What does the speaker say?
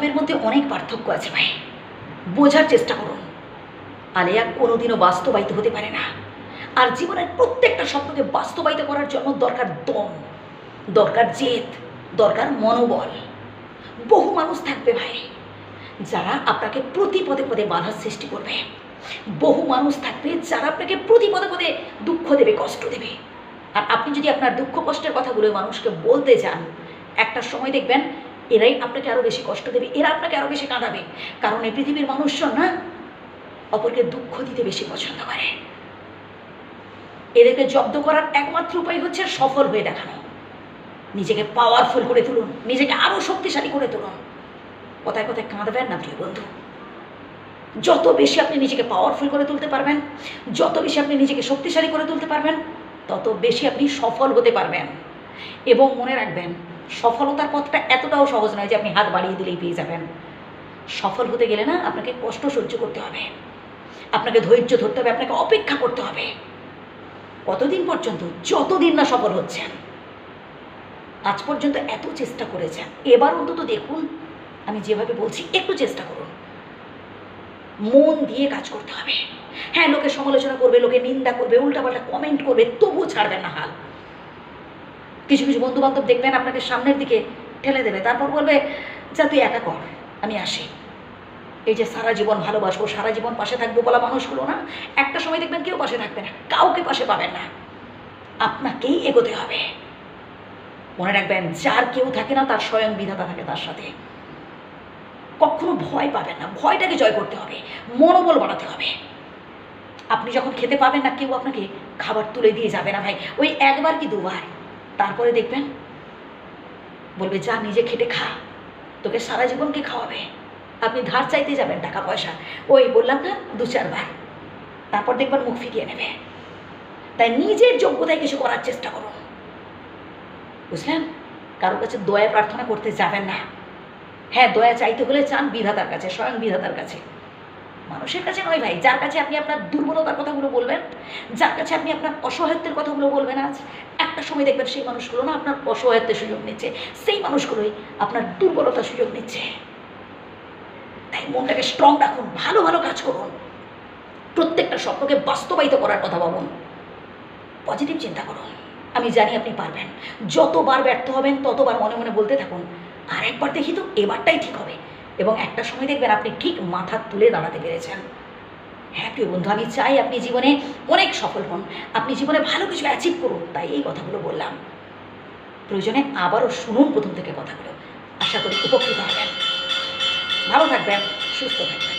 বাস্তবের মধ্যে অনেক পার্থক্য আছে ভাই। বোঝার চেষ্টা করুন। আলেয়া কোনোদিনও বাস্তবায়িত হতে পারে না। আর জীবনের প্রত্যেকটা স্বপ্নকে বাস্তবায়িত করার জন্য দরকার দম, দরকার জেদ, দরকার মনোবল। বহু মানুষ থাকবে ভাই, যারা আপনাকে প্রতি পদে পদে বাধার সৃষ্টি করবে। বহু মানুষ থাকবে যারা আপনাকে প্রতি পদে পদে দুঃখ দেবে, কষ্ট দেবে। আর আপনি যদি আপনার দুঃখ কষ্টের কথাগুলো মানুষকে বলতে যান, একটা সময় দেখবেন এরাই আপনাকে আরও বেশি কষ্ট দেবে, এরা আপনাকে আরও বেশি কাঁদাবে। কারণ এই পৃথিবীর মানুষজন না অপরকে দুঃখ দিতে বেশি পছন্দ করে। এদেরকে জব্দ করার একমাত্র উপায় হচ্ছে সফল হয়ে দেখানো। নিজেকে পাওয়ারফুল করে তুলুন, নিজেকে আরও শক্তিশালী করে তুলুন। কথায় কথায় কাঁদবেন না, প্রিয় বন্ধু? যত বেশি আপনি নিজেকে পাওয়ারফুল করে তুলতে পারবেন, যত বেশি আপনি নিজেকে শক্তিশালী করে তুলতে পারবেন, তত বেশি আপনি সফল হতে পারবেন। এবং মনে রাখবেন সফলতার পথটা এতটাও সহজ নয় যে আপনি হাত বাড়িয়ে দিলেই পেয়ে যাবেন। সফল হতে গেলে না আপনাকে কষ্ট সহ্য করতে হবে। আপনাকে ধৈর্য ধরতে হবে, আপনাকে অপেক্ষা করতে হবে। কতদিন পর্যন্ত, যতদিন না সফল হচ্ছেন, আজ পর্যন্ত এত চেষ্টা করেছেন। এবার অন্তত দেখুন, আমি যেভাবে বলছি, একটু চেষ্টা করুন। মন দিয়ে কাজ করতে হবে। হ্যাঁ লোকে সমালোচনা করবে, লোকে নিন্দা করবে, উল্টাপাল্টা কমেন্ট করবে, তবুও ছাড়বেন না হাল। কিছু কিছু বন্ধু বান্ধব দেখবেন আপনাকে সামনের দিকে ঠেলে দেবে। তারপর বলবে, যা, তুই একা কর, আমি আসি। এই যে সারা জীবন ভালোবাসবো, সারা জীবন পাশে থাকব বলা মানুষগুলো না, একটা সময় দেখবেন কেউ পাশে থাকবে না, কাউকে পাশে পাবেন না। আপনাকেই এগোতে হবে। মনে রাখবেন, যার কেউ থাকে না, তার স্বয়ং বিধাতা থাকে তার সাথে। কখনো ভয় পাবেন না, ভয়টাকে জয় করতে হবে, মনোবল বাড়াতে হবে। আপনি যখন খেতে পাবেন না, কেউ আপনাকে খাবার তুলে দিয়ে যাবে না ভাই। ওই একবার কি দুবার? তারপরে দেখবেন বলবে, যা নিজে খেটে খা। তোকে সারা জীবনকে খাওয়াবে? আপনি ধার চাইতে যাবেন টাকা পয়সা ওই বললাম না, দু চারবার। তারপর দেখবেন মুখ ফিরিয়ে নেবে। তাই নিজের যোগ্যতায় কিছু করার চেষ্টা করুন। বুঝলেন? কারোর কাছে দয়া প্রার্থনা করতে যাবেন না। হ্যাঁ দয়া চাইতে হলে চান বিধাতার কাছে, স্বয়ং বিধাতার কাছে। মানুষের কাছে নয় ভাই, যার কাছে আপনি আপনার দুর্বলতার কথাগুলো বলবেন, যার কাছে আপনি আপনার অসহায়ত্বের কথাগুলো বলবেন আজ একটা সময় দেখবেন সেই মানুষগুলো না আপনার অসহায়ত্বের সুযোগ নিচ্ছে, সেই মানুষগুলোই আপনার দুর্বলতার সুযোগ নিচ্ছে। তাই মনটাকে স্ট্রং রাখুন, ভালো ভালো কাজ করুন। প্রত্যেকটা স্বপ্নকে বাস্তবায়িত করার কথা ভাবুন। পজিটিভ চিন্তা করুন। আমি জানি আপনি পারবেন। যতবার ব্যর্থ হবেন, ততবার মনে মনে বলতে থাকুন আর একবার দেখি তো, এবারটাই ঠিক হবে। এবং একটা সময় দেখবেন আপনি ঠিক মাথা তুলে দাঁড়াতে পেরেছেন। হ্যাঁ প্রিয় বন্ধু, আমি চাই আপনি জীবনে অনেক সফল হন। আপনি জীবনে ভালো কিছু অ্যাচিভ করুন, তাই এই কথাগুলো বললাম। প্রয়োজনে আবারও শুনুন প্রথম থেকে কথাগুলো। আশা করি উপকৃত হবেন। ভালো থাকবেন, সুস্থ থাকবেন।